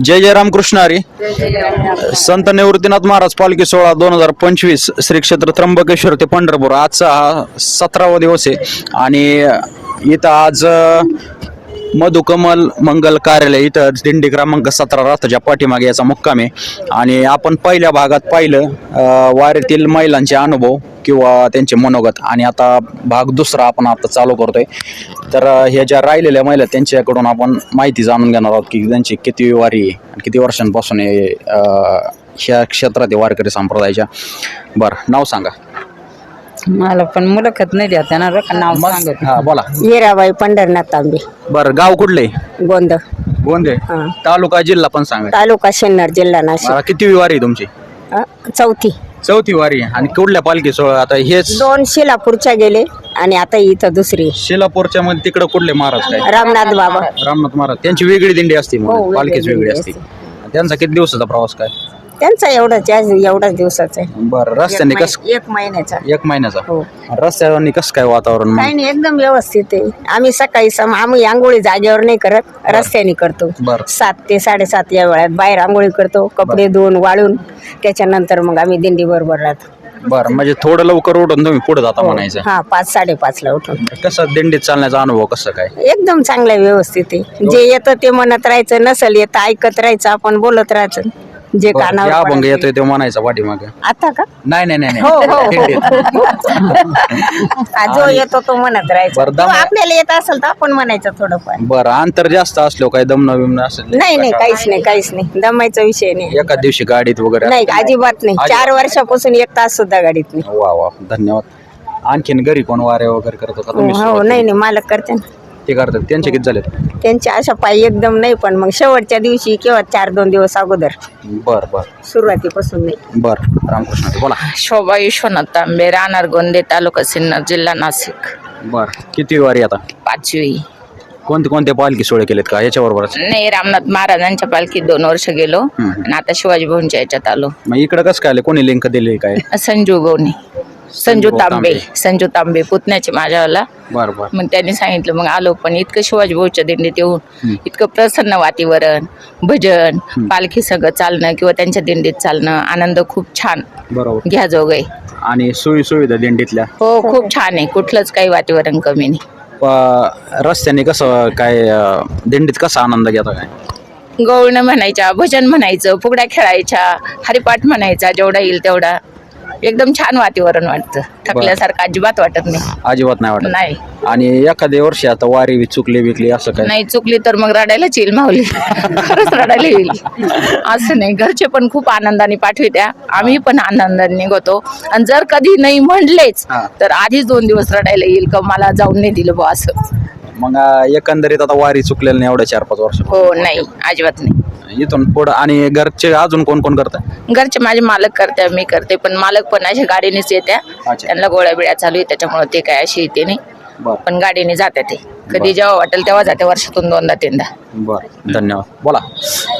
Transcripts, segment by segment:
जय जय रामकृष्ण हरी. संत निवृत्तीनाथ महाराज पालखी सोहळा दोन हजार पंचवीस श्री क्षेत्र त्र्यंबकेश्वर ते पंढरपूर. आजचा हा सतरावा दिवस आहे. आणि इथं आज मधुकमल मंगल कार्यालय इथं दिंडी क्रमांक सतरा रथाच्या पाठीमागे याचा मुक्काम आहे. आणि आपण पहिल्या भागात पाहिलं वारीतील महिलांचे अनुभव. किंवा त्यांचे मनोगत आणि आता भाग दुसरा आपण आता चालू करतोय. तर ह्या ज्या राहिलेल्या महिला त्यांच्याकडून आपण माहिती जाणून घेणार आहोत की त्यांची किती वारी आहे आणि किती वर्षांपासून हे ह्या क्षेत्रात वारकरी संप्रदायाच्या. बरं नाव सांगा. मला पण मुलाखत नाही द्या त्यांना बरं का नाव सांगत. हा बोला. हिराबाई पंढरनाथ तांबे. बरं गाव कुठले गोंद. गोंदे. हा. तालुका जिल्हा पण सांगा. तालुका सिन्नर जिल्हा नाशिक. मला किती वारी आहे तुमची? अ, चौथी. चौथी वारी. आणि कुठल्या पालखी सोहळा? आता हेच दोन शिलापूरच्या गेले आणि आता इथं दुसरी. शिलापूरच्या मध्ये तिकडे कुठले महाराज काय? रामनाथ बाबा. रामनाथ महाराज. त्यांची वेगळी दिंडी असते मग, हो, वेगळी पालखीच वेगळी दिंडी असते. त्यांचा किती दिवसाचा प्रवास काय? त्यांचा एवढाच आहे, एवढाच दिवसाचा आहे. बरं रस्त्याने एक कस एक महिन्याचा. एक महिन्याचा. हो. रस्त्याने कसं काय वातावरण मग? काही नाही एकदम व्यवस्थित आहे. आम्ही सकाळी सम आम्ही आंघोळी जागेवर नाही करत रस्त्याने करतो. बरं. सात ते साडेसात या वेळात बाहेर आंघोळी करतो कपडे धुवून वाळून. त्याच्यानंतर मग आम्ही दिंडी बरोबर राहतो. बरं म्हणजे थोडं लवकर उठून तुम्ही पुढे जाता म्हणायचं. हा पाच साडेपाच ला उठून कसं दिंडीत चालण्याचा अनुभव कसं काय? एकदम चांगलं आहे, व्यवस्थित आहे. जे येतं ते म्हणत राहायचं नसल येतं ऐकत राहायचं आपण बोलत राहायचं. जे कानावर अभंग पडेल येतोय ते म्हणायचा पाठीमागे. आता का? नाही नाही नाही हो हो नाही हो. हा, जो येतो तो म्हणत राहायचा. तो आपल्याला येत असेल तर आपण म्हणायचं थोडंफार. बरं अंतर जास्त असलो काय दमन बिमन असेल नाही नाही काहीच नाही काहीच नाही. दमायचा विषय नाही. एका दिवशी गाडीत वगैरे नाही अजिबात नाही. चार वर्षापासून एक तास सुद्धा गाडीत नाही. वा वा धन्यवाद. आणखीन घरी कोण वारे वगैरे करतो का तुम्ही हो नाही? नाही मालक करते ना. ते करतात. त्यांचे किती झालेत? त्यांच्या अशा पायी एकदम नाही पण मग शेवटच्या दिवशी किंवा चार दोन दिवस अगोदर. बर बर. सुरुवातीपासून नाही. बर. रामकृष्ण बोला. शोभा विश्वनाथ तांबे राहणार गोंदे तालुका सिन्नर जिल्हा नाशिक. बर. किती वारी आता? पाचवी. कोणते कोणते पालखी सोहळे केलेत का? याच्याबरोबरच नाही रामनाथ महाराजांच्या पालखीत दोन वर्ष गेलो. आणि आता शिवाजी भाऊंच्या याच्यात आलो. मग इकडे कसं काय आले? कोणी लिंक दिली काय? संजू गवणे संजू तांबे. संजू तांबे पुतण्याचे माझ्यावाला. बर बर. मग त्यांनी सांगितलं मग आलो पण इतकं शिवाजी भाऊच्या दिंडीत येऊन इतकं प्रसन्न वातावरण भजन पालखी सगळं चालणं किंवा त्यांच्या दिंडीत चालणं आनंद खूप छान बरोबर. घ्या जोगय आणि सोयी सुविधा दिंडीतल्या? हो खूप छान आहे. कुठलंच काही वातावरण कमी नाही. प- रस्त्याने कसं काय अं, दिंडीत कसा आनंद घेता काय? गवळणं म्हणायच्या भजन म्हणायचं फुगड्या खेळायच्या हरिपाठ म्हणायचा जेवढा येईल तेवढा. एकदम छान वातावरण वाटतं. थकल्यासारखं अजिबात वाटत नाही. अजिबात नाही वाटत. नाही. आणि एखाद्या वर्षी आता वारी चुकली बिकली असं काय? नाही चुकली तर मग रडायलाच येईल माऊली. खरंच रडायला येईल. असं नाही. घरचे पण खूप आनंदाने पाठवित्या. आम्ही पण आनंदाने निघतो. आणि जर कधी नाही म्हणलेच. तर आधीच दोन दिवस रडायला येईल का? मला जाऊन नाही दिलं बुवा असं. मग एकंदरीत आता वारी चुकलेलं नाही एवढ्या चार पाच वर्ष हो नाही अजिबात नाही. इथून पुढं आणि घरचे अजून कोण कोण करतात घरचे माझे मालक करते मी करते पण मालक पण अशा गाडीनेच येत्या. अच्छा. त्यांना गोळ्या बिळ्या चालू आहे त्याच्यामुळे ते काय अशी येते नाही. बर. पण गाडीने जाते ते. कधी जेव्हा वाटेल तेव्हा जाते वर्षातून दोनदा तीनदा. बर. धन्यवाद. बोला.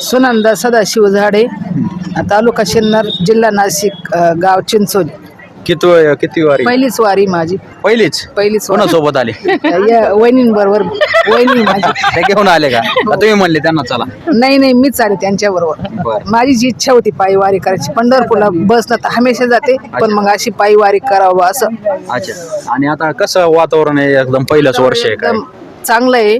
सुनंदा सदाशिव झाडे तालुका सिन्नर जिल्हा नाशिक अ, गाव चिंचोली. किती किती वारी? पहिलीच वारी माझी. पहिलीच? पहिलीच वारी. कोणासोबत आले? या वहिनींबरोबर वहिनी माझी. ते घेऊन आले का? का तुम्ही म्हणले त्यांना चला? नाही नाही मीच आले त्यांच्या बरोबर बरं. माझी जी इच्छा होती पायी वारी करायची पंढरपूरला बसनं तर हमेशा जाते पण मग अशी पायी वारी करावं असं. अच्छा. आणि आता कसं वातावरण आहे? एकदम पहिलंच वर्ष आहे काय? एकदम चांगलं आहे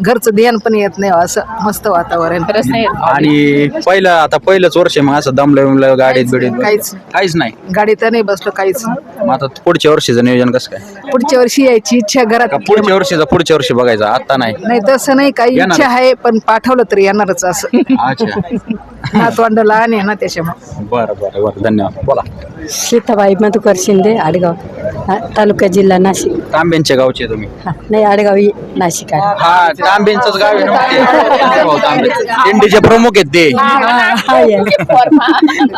घरचं ध्यान पण येत नाही असं मस्त वातावरण. खरंच नाही. आणि पहिलं आता पहिलंच वर्ष आहे, मग असं दमलं बिमलं गाडीत बिडीत. काहीच काहीच नाही. गाडीत नाही बसलो काहीच. मग आता पुढच्या वर्षीचं नियोजन कसं काय? पुढच्या वर्षी यायची इच्छा घरात. का पुढच्या वर्षीचं पुढच्या वर्षी बघायचं? आता नाही. नाही तसं नाही. काही येणार. इच्छा आहे पण पाठवलं तरी येणारच असं. अच्छा. नातवंड लहान आहे ना त्याच्यामुळे. बरं बरं बरं. धन्यवाद. बोला. सीताबाई मधुकर शिंदे आडगाव. हा, तालुका जिल्हा नाशिक. तांब्यांच्या गावचे तुम्ही. हा नाही आडगाव ही नाशिक आहे. हा तांब्यांचंच गाव आहे ना ते. भाऊ तांबे. दिंडीचे प्रमुख आहेत ते. हा.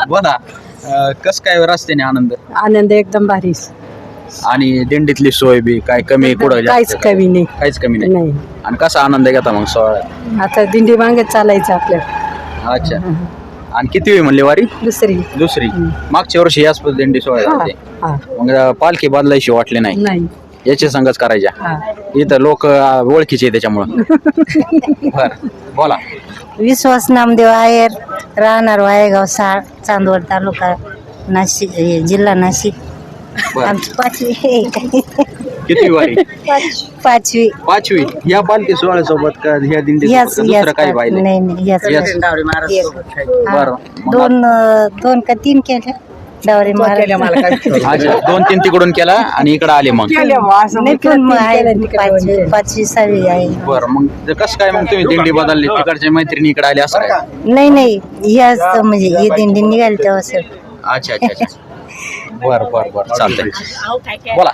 बोला. अं, कसं काय रस्त्याने आनंद? आनंद एकदम भारी. आणि दिंडीतली सोय बी काय कमी कुठं काहीच जास्त? कमी नाही. काहीच कमी नाही. नाही. आणि कसा आनंद घेता मग सोहळ्यात? आता दिंडी मागत चालायचं आपल्याला. अच्छा. आणि किती वेळ म्हणली वारी? दुसरी. दुसरी. मागच्या वर्षी याच दिंडी सोहळ्यात होते हा. मग पालखी बदलायशी वाटली नाही. नाही. याचे संघच करायच्या इथं लोक ओळखीचे आहे त्याच्यामुळं. बर. बोला. विश्वास नामदेव आयर राहणार वायगाव साळ चांदवड तालुका नाशिक हे, जिल्हा नाशिक. बर. आमची पाचवी? किती वारी पाचवी. पाचवी. या पालखी सोहळ्या सोबत का ह्या दिंडी याच दुसरं काही पाहिजे नाही. नाही याच याच. एक. बरं. मग दोन अं, दोन का तीन केल्या? डावरी महाराज. अच्छा दोन तीन तिकडून केला आणि इकडे आले मग. नाही पण मग आहे. पाचवी पाचवी सहावी आहे. बर मग ते कसं काय मग तुम्ही दिंडी बदलली? तिकडच्या मैत्रिणी इकडे आले असं काय? नाही नाही. याच म्हणजे हे दिंडी निघाली तेव्हा सर. अच्छा अच्छा अच्छा. बर बर बर. चालतंय. बोला.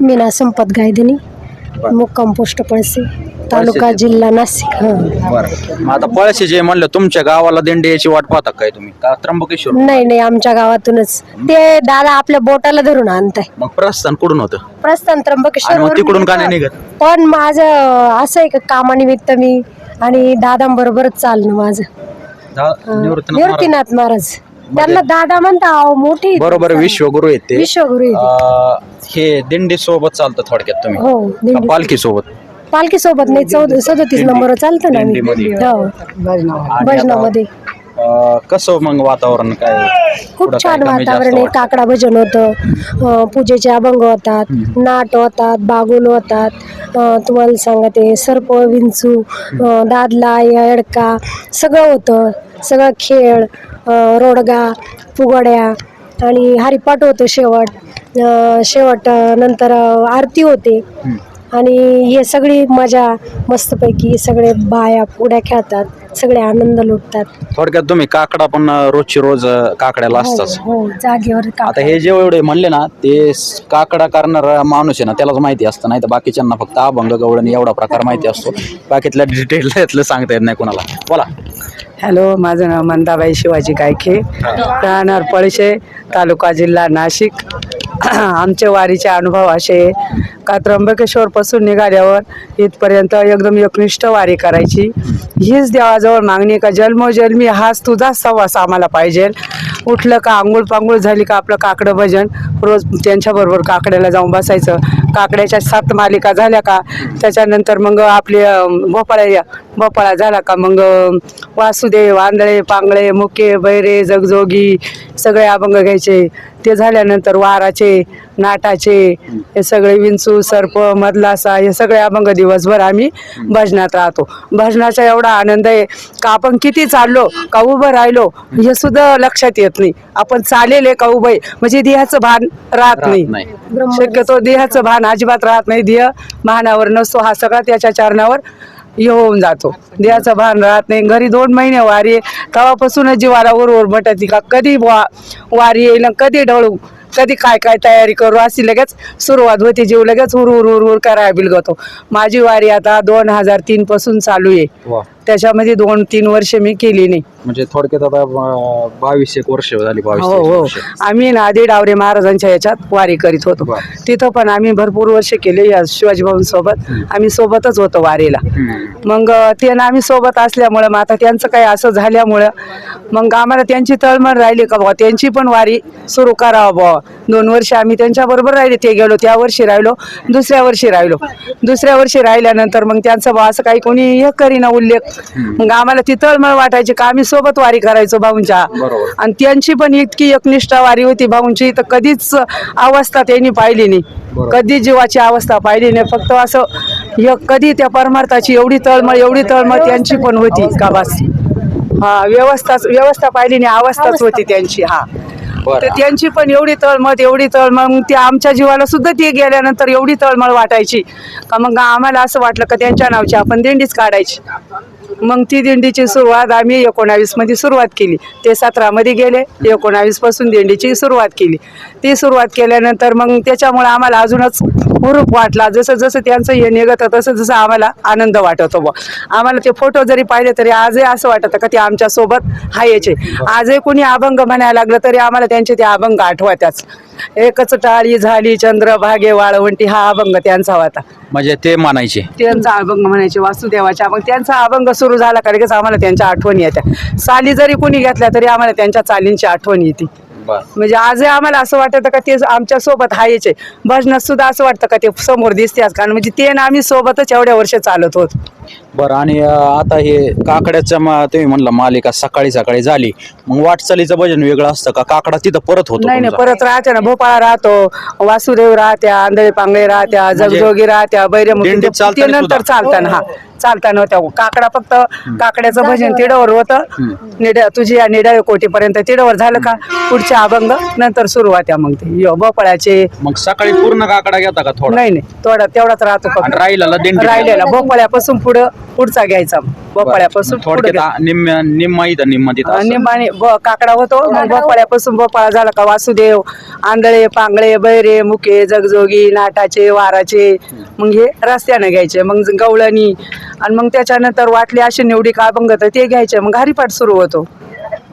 मीना संपत गायधनी मुक्काम पोस्ट पळसे तालुका जिल्हा नाशिक हा. बर. मग आता पळशी जे म्हणलं तुमच्या गावाला दिंडी याची वाट पाहता काय तुम्ही? का त्र्यंबकेश्वर? नाही नाही आमच्या गावातूनच. ते दादा आपल्या बोटाला धरून आणताय. मग प्रस्थान कुठून होतं? प्रस्थान आणि त्र्यंबकेश्वर तिकडून का नाही निघत? पण माझं असं आहे का कामानिमित्त मी आणि दादांबरोबरच चालणं माझं. दा- निवृत्तीनाथ महाराज. निवृत्तीनाथ महाराज. त्यांना दादा म्हणता अहो मोठी आहेत. बरोबर विश्वगुरु आहेत ते. विश्वगुरु आहेत. अं, हे दिंडी सोबत चालतं थोडक्यात तुम्ही. हो दिंडी. पालखी सोबत पालखी सोबत नाही चौद सदतीस नंबर चालतं ना. दिंडीमध्ये. हो. भजनामध्ये अं, कसं मग वातावरण काय? खूप छान वातावरण आहे? काकडा भजन होतं पूजेचे अभंग होतात नाट होतात बागुल होतात तुम्हाला सांगते सर्प विंचू दादला येडका सगळं होतं. सगळं खेळ रोडगा फुगड्या आणि हरिपाठ होतं शेवट. शेवट नंतर आरती होते. आणि हे सगळी मजा मस्तपैकी सगळे बाया फुगड्या खेळतात सगळे आनंद लुटतात. थोडक्यात तुम्ही काकडा पण रोजची रोज काकड्याला असताच हो हो, जागेवर आता. हे जे एवढे म्हणले ना ते स- काकडा करणारा माणूस आहे ना त्यालाच माहिती असतं नाही तर बाकीच्यांना फक्त अभंग गवळण एवढा प्रकार माहिती असतो. बाकीतल्या डिटेल यातलं सांगता येत नाही कोणाला. बोला. हॅलो माझं नाव मंदाबाई शिवाजी गायखे. राहणार पळशे तालुका जिल्हा नाशिक. आमचे वारीचे अनुभव असे का त्र्यंबकेश्वरपासून निघाल्यावर इथपर्यंत एकदम एकनिष्ठ वारी करायची. हीच देवाजवळ मागणी का जन्मोजन्मी हाच तुझा सहवास आम्हाला पाहिजे. उठलं का आंघोळ पांघोळ झाली का आपलं काकडं भजन रोज त्यांच्याबरोबर काकड्याला जाऊन बसायचं. काकड्याच्या सात मालिका झाल्या का? त्याच्यानंतर मग आपले अं, भोपाळा झाला का? मग वासुदेव आंधळे पांगळे मुके बैरे जगजोगी सगळे अभंग घ्यायचे. ते झाल्यानंतर वाराचे नाटाचे हे सगळे विंचू सर्प मधलासा हे सगळे अभंग दिवसभर आम्ही भजनात राहतो. भजनाचा एवढा आनंद आहे का आपण किती चाललो का उभं राहिलो हे सुद्धा लक्षात येत नाही. आपण चालेले का उभं आहे म्हणजे देहाचं भान राहत नाही. शक्यतो देहाचं भान अजिबात राहत नाही. देह भानावर नसतो. हा सगळा त्याच्या चरणावर हे होऊन जातो. देहाचं भान राहत नाही. घरी दोन महिने वारी आहे, तेव्हापासूनच जीवाला उरवर भटती का? कधी वा वारी येईल कधी ढळू कधी काय काय तयारी करू? अशी लगेच सुरुवात होती. जीव लगेच हुर उर हुर उर करायला बिलगतो. माझी वारी आता दोन हजार तीन पासून चालू आहे. त्याच्यामध्ये दोन तीन वर्ष मी केली नाही. म्हणजे थोडक्यात आता अं, बावीस एक वर्ष झाली बावीस हो तेवीस हो. वर्ष. आम्ही नादी डावरे महाराजांच्या याच्यात वारी करीत होतो. तिथं पण आम्ही भरपूर वर्ष केले या शिवाजी भाऊ सोबत आम्ही सोबतच होतो वारीला. हम्म. मग अं, ते ना आम्ही सोबत असल्यामुळं मग आता त्यांचं काही असं झाल्यामुळं मग आम्हाला त्यांची तळमळ राहिली का बाबा त्यांची पण वारी सुरू करावं बाबा दोन वर्ष आम्ही त्यांच्या बरोबर राहिले ते गेलो त्या वर्षी राहिलो दुसऱ्या वर्षी राहिलो. दुसऱ्या वर्षी राहिल्यानंतर मग त्यांचं बा असं काही कोणी हे करीना उल्लेख मग आम्हाला ती तळमळ वाटायची का आम्ही सोबत वारी करायचो भाऊंच्या. आणि त्यांची पण इतकी एकनिष्ठ वारी होती भाऊंची तर कधीच अवस्था त्यांनी पाहिली नाही. कधी जीवाची अवस्था पाहिली नाही. फक्त असं कधी त्या परमार्थाची एवढी तळमळ एवढी तळमळ त्यांची पण होती का बस. हा व्यवस्थाच व्यवस्था पाहिली नाही अवस्थाच होती त्यांची हा. तर त्यांची पण एवढी तळमळ एवढी तळमळ मग ती आमच्या जीवाला सुद्धा ती गेल्यानंतर एवढी तळमळ वाटायची. का मग आम्हाला असं वाटलं का त्यांच्या नावची आपण दिंडीच काढायची. मग ती दिंडीची सुरुवात आम्ही एकोणावीसमध्ये सुरुवात केली. ते सतरामध्ये गेले एकोणावीसपासून दिंडीची सुरुवात केली. ती सुरुवात केल्यानंतर मग त्याच्यामुळे आम्हाला अजूनच हुरूप वाटला. जसं जसं त्यांचं हे निघतं तसं जसं आम्हाला आनंद वाटत होतो आम्हाला ते फोटो जरी पाहिले तरी आजही असं वाटतं का ते आमच्यासोबत हायचे. आजही कोणी अभंग म्हणायला लागलं तरी आम्हाला त्यांचे ते अभंग आठवत्याच. एकच टाळी झाली चंद्र भागे वाळवंटी हा अभंग त्यांचा होता. म्हणजे ते मानायचे. त्यांचा अभंग म्हणायचे वासुदेवाच्या मग त्यांचा अभंग सुरू झाला का लगेच आम्हाला त्यांच्या आठवणी येत्या. साली जरी कोणी घेतल्या तरी आम्हाला त्यांच्या चालींची आठवण येते. म्हणजे आजही आम्हाला असं वाटतं का ते आमच्यासोबत हायचे. भजनात सुद्धा असं वाटतं का ते समोर दिसते कारण म्हणजे ते ना आम्ही सोबतच एवढ्या वर्ष चालत होत. बरं आणि अं, आता हे काकड्याचं म- तुम्ही म्हणलं मालिका सकाळी सकाळी झाली. मग वाटचालीचं भजन वेगळं असतं का? काकडा तिथं परत होतो नाही नाही तुमचा? परत राहते ना. भोपाळा राहतो वासुदेव राहत्या आंधळे पांगळे राहत्या जगजोगी राहत्या बैरमुखी दिंडीत ते चालताना नंतर सुद्धा? चालताना हा. चालताना होत्या काकडा फक्त काकड्याचं भजन तिडवर होतं. निड्या तुझी या निड्या कोटीपर्यंत तिडवर झालं का? पुढच्या अभंग नंतर सुरुवात्या मग ते. यो भोपळ्याचे. मग सकाळी पूर्ण काकडा घेता का थोडा? नाही नाही. थोडा तेवढाच राहतो राहिलेला भोपळ्यापासून पुढं पुढचा घ्यायचा. भोपळ्यापासून निम्म निम्मा इथं निम्मा तिथं असं. निंबाने ब- काकडा होतो. मग भोपाळ्यापासून भोपाळा झाला का? वासुदेव आंधळे पांगळे बैरे मुके जगजोगी नाटाचे वाराचे मग हे रस्त्याने घ्यायचे मग गवळणी आणि मग त्याच्यानंतर वाटली अशी निवडी का अभंग तर ते घ्यायचे मग हरिपाठ सुरू होतो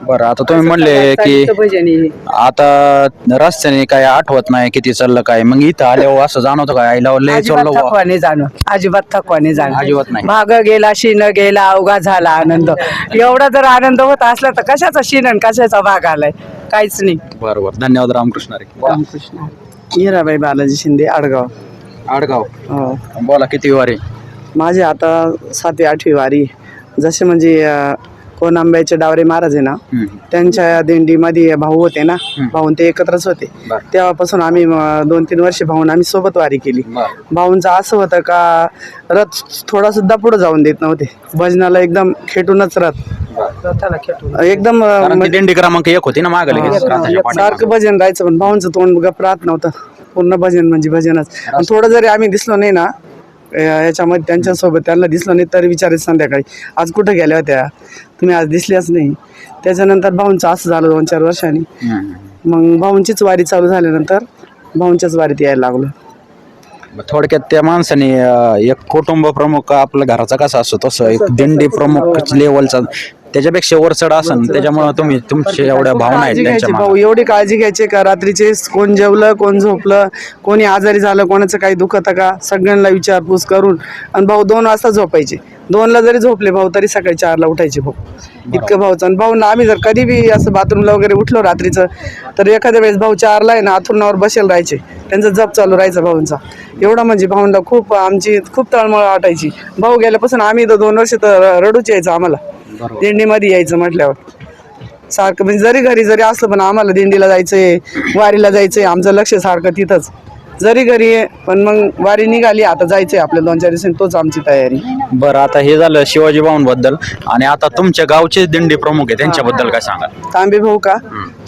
बरं आता तुम्ही म्हणले की भजन. आता रस्त्याने काय आठवत नाही किती चाललं काय मग इथं आल्यावर असं जाणवतं काय आईला लय अजिबात चाललं बुवा. थकवा नाही जाणं अजिबात थकवा नाही जाणं अजिबात नाही. भाग गेला शीन गेला अवघा झाला आनंद एवढा जर आनंद होत असला तर कशाचा शीन आणि कशाचा भाग आलाय काहीच नाही बरं बरं धन्यवाद रामकृष्ण रे. रामकृष्ण हिराबाई बालाजी शिंदे आडगाव आडगाव. हो. बोला किती वारी? माझी आता सातवी आठवी वारी. जसे म्हणजे अं, कोण आंब्याचे डावरे महाराज आहे ना हम्म. त्यांच्या दिंडीमध्ये भाऊ होते ना भाऊन ते एकत्रच होते. बर. तेव्हापासून आम्ही दोन तीन वर्ष भाऊन आम्ही सोबत वारी केली. बरं. भाऊंचं असं होतं का रथ थोडा सुद्धा पुढे जाऊन देत नव्हते. भजनाला एकदम खेटूनच रथ. एकदम अं, कारण ती म्हणजे- दिंडी क्रमांक एक होती ना मागे लगेच रथाच्या पाठीमागे. सारखं भजन राहायचं पण भाऊंचं तोंड गप राहत नव्हतं. पूर्ण भजन म्हणजे भजनच. आणि थोडं जरी आम्ही दिसलो नाही ना याच्यामध्ये त्यांच्यासोबत त्यांना दिसलो नाही तरी विचारायचं संध्याकाळी. आज कुठं गेल्या होत्या? तुम्ही आज दिसल्याच नाही. त्याच्यानंतर भाऊंचं असं झालं दोन चार वर्षांनी. हम्म. मग भाऊंचीच वारी चालू झाल्यानंतर भाऊंच्याच वारीत यायला लागलो. थोडक्यात त्या माणसाने अं, एक कुटुंब प्रमुख आपल्या घराचा कसा असतो तसं एक दिंडी प्रमुख. लेवलचा त्याच्यापेक्षा वरचढ असन त्याच्यामुळे तुम्ही तुमच्या एवढ्या भावना आहेत त्यांच्या मागे. भाऊ? एवढी काळजी घ्यायची का? रात्रीचे कोण जेवलं कोण झोपलं कोणी आजारी झालं कोणाचं काही दुखत का? सगळ्यांना विचारपूस करून. आणि भाऊ दोन वाजता झोपायचे. दोनला जरी झोपले भाऊ तरी सकाळी चारला उठायचे भाऊ. इतकं भाऊचं. आणि भाऊ आम्ही जर कधी बी असं बाथरूमला वगैरे उठलो रात्रीचं तर एखाद्या वेळेस भाऊ चारला आहे ना आथुरणावर बसेल राहायचे. त्यांचा जप चालू राहायचा भाऊंचा. एवढा म्हणजे भाऊंना खूप आमची खूप तळमळ वाटायची. भाऊ गेल्यापासून आम्ही तर दोन वर्ष तर रडूच यायचं आम्हाला. दिंडीमध्ये यायचं म्हटल्यावर. सारखं म्हणजे जरी घरी जरी असलं पण आम्हाला दिंडीला जायचंय वारीला जायचंय आमचं लक्ष सारखं तिथंच. जरी घरी आहे पण मग वारी निघाली आता जायचंय आपल्या दोन चार दिवसांनी तोच आमची तयारी. बरं आता हे झालं शिवाजी भाऊंबद्दल आणि आता तुमच्या गावचे दिंडी प्रमुख आहे त्यांच्याबद्दल काय सांगा? तांबे भाऊ का?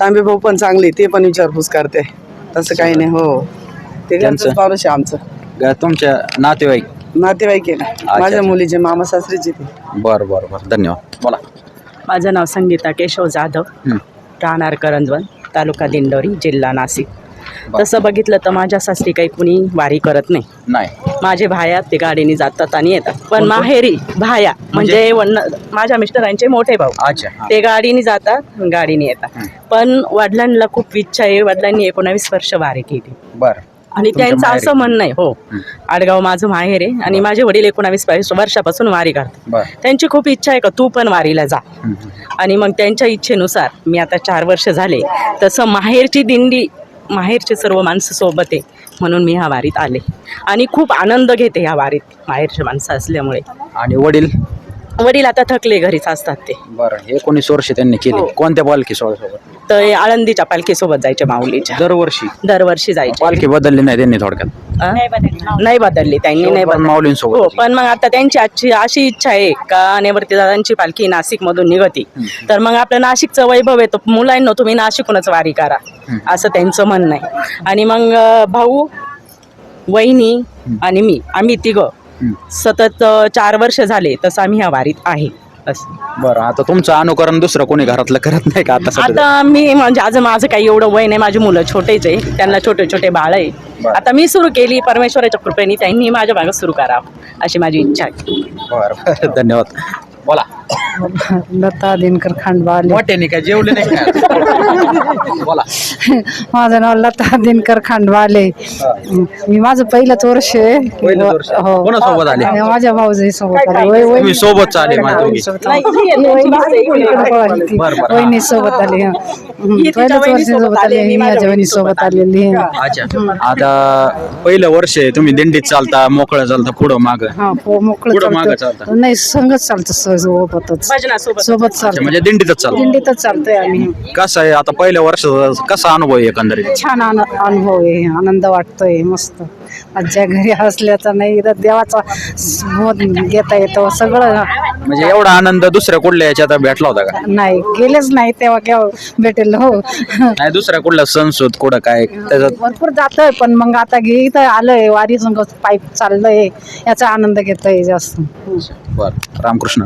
तांबे भाऊ पण चांगले ते पण विचारपूस करते. तसं काही नाही हो. ते त्यांचं? आमचं. तुमच्या नातेवाईक नातेवाईक आहे ना. माझ्या मुलीचे मामा सासरीचे ते. बरं बरं बरं. धन्यवाद. बोला. माझं नाव संगीता केशव जाधव. राहणार करंजवन तालुका दिंडोरी जिल्हा नाशिक. तसं बघितलं तर माझ्या सासरी काही कुणी वारी करत नाही. नाही. माझे भाया ते गाडीने जातात आणि येतात. पण माहेरी भाया म्हणजे वन्न माझ्या मिस्टरांचे मोठे भाऊ. अच्छा. ते गाडीने जातात गाडीने येतात. पण वडिलांना खूप इच्छा आहे. वडिलांनी एकोणावीस वर्ष वारी केली. बरं. आणि त्यांचं? असं म्हणणं आहे. हो. आडगाव माझं माहेर आहे आणि माझे वडील एकोणावीस वर्षापासून वारी करतात. त्यांची खूप इच्छा आहे का तू पण वारीला जा. आणि मग त्यांच्या इच्छेनुसार मी आता चार वर्ष झाले तसं माहेरची दिंडी माहेरचे सर्व माणसं सोबत आहे म्हणून मी ह्या वारीत आले. आणि खूप आनंद घेते ह्या वारीत माहेरचे माणसं असल्यामुळे. आणि वडील? वडील आता थकले घरीच असतात ते. बरं एकोणीस वर्ष त्यांनी केले. कोणत्या पालखी सोहळ्यासोबत तर हे आळंदीच्या पालखीसोबत जायचे माऊलीच्या. दरवर्षी? दरवर्षी जायचे पालखी बदलली नाही त्यांनी थोडक्यात? अं? नाही बदलली त्यांनी नाही पण बदलली. माऊलींसोबत हो पण मग आता त्यांची आजची अशी इच्छा आहे का नेवरती दादांची पालखी नाशिक मधून निघती तर मग आपलं नाशिकचं वैभव आहे तर मुलांना तुम्ही नाशिकूनच वारी करा असं त्यांचं म्हणणं आहे. आणि मग अं, भाऊ वहिनी आणि मी आम्ही तिघं. सतत चार वर्ष झाले तसं आम्ही ह्या वारीत आहे. असं बरं आता तुमचं अनुकरण दुसरं कोणी घरातलं करत नाही का आता सध्या? आता मी म्हणजे आज माझं काही एवढं वय नाही माझी मुलं छोटेच आहे त्यांना छोटे छोटे बाळ आहे. आता मी सुरू केली परमेश्वराच्या कृपेने त्यांनी माझ्या मागं सुरू करावं अशी माझी इच्छा आहे. बरं बरं धन्यवाद. बोला. लता दिनकर खांडवाले. मोठ्याने काय जेवले नाही काय बोला. माझं नाव लता दिनकर खांडवाले. मी माझं पहिलंच वर्ष आहे. हो. कोणासोबत आले? माझ्या भाऊजी सोबत आले. वय- वय- तुम्ही. सोबत आले. माझ्या दोघी बरं, बरं. वहिनी सोबत आली. हं. हं, पहिलंच वर्ष सोबत आली. ही माझ्या वहिनी सोबत आलेली हं. अच्छा. आता पहिलं वर्ष आहे. तुम्ही दिंडीत चालता मोकळं चालता पुढं माग. हा पो- मोकळं पुढं मागं चालतं. चालतं. नाही संगच चालतं स- सोबतच भजनासोबत. सोबत चालतं म्हणजे दिंडीतच चालतो दिंडीतच चालतोय आम्ही. कसं आहे आता पहिल्या वर्षाचा कसा अनुभव आहे एकंदरीत? छान आन- अनुभव आहे आनंद वाटतोय मस्त. आजच्या घरी असल्याचा नाही तर देवाचा बोध घेता येतो सगळं. म्हणजे एवढा आनंद दुसऱ्या कुठल्या याच्यात भेटला होता का? नाही गेलेच नाही तेव्हा केव्हा भेटेल हो. नाही दुसऱ्या कुठल्या संसद कुठं काय त्याच्यात? भरपूर जातोय पण मग आता घे इथं आलंय वारी संग पाईप चाललंय याचा आनंद घेतोय जास्त. बरं रामकृष्ण.